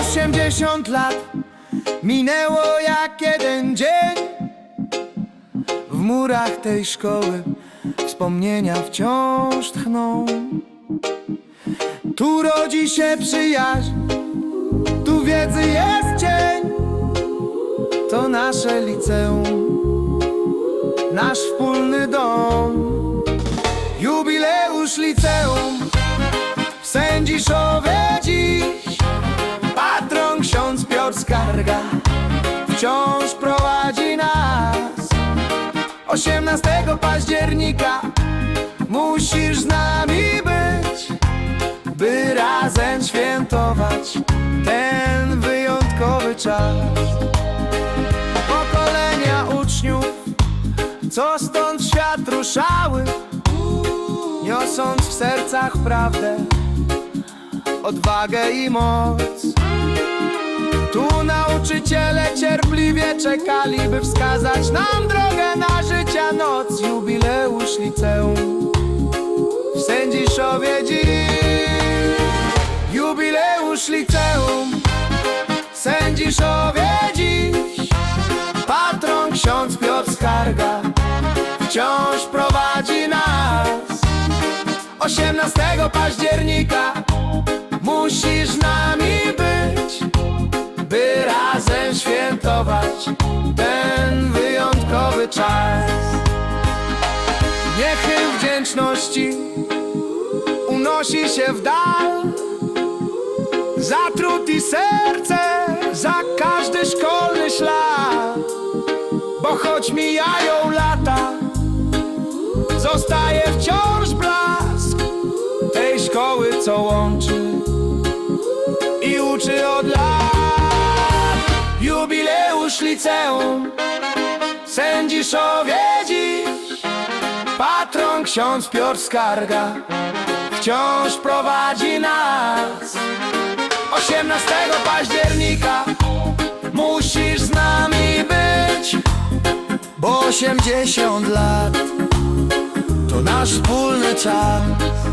Osiemdziesiąt lat minęło jak jeden dzień. W murach tej szkoły wspomnienia wciąż tchną. Tu rodzi się przyjaźń, nasze liceum, nasz wspólny dom. Jubileusz liceum w Sędziszowie dziś. Patron ksiądz Piotr Skarga wciąż prowadzi nas. 18 października musisz z nami być By razem świętować ten wyjątkowy czas świat ruszały Niosąc w sercach prawdę odwagę i moc. Tu nauczyciele cierpliwie czekali, by wskazać nam drogę na życia noc. Jubileusz liceum w Sędziszowie dziś. Jubileusz liceum Sędziszowie dziś. Patron ksiądz Piotr Skarga wciąż prowadzi nas. 18 października musisz nami być, by razem świętować ten wyjątkowy czas. Niechy wdzięczności unosi się w dal, za trud i serce, za każdy szkolny ślad, bo choć mijają co łączy i uczy od lat. Jubileusz liceum, sędziszowie dziś, patron ksiądz Piotr Skarga wciąż prowadzi nas. 18 października musisz z nami być, bo 80 lat to nasz wspólny czas.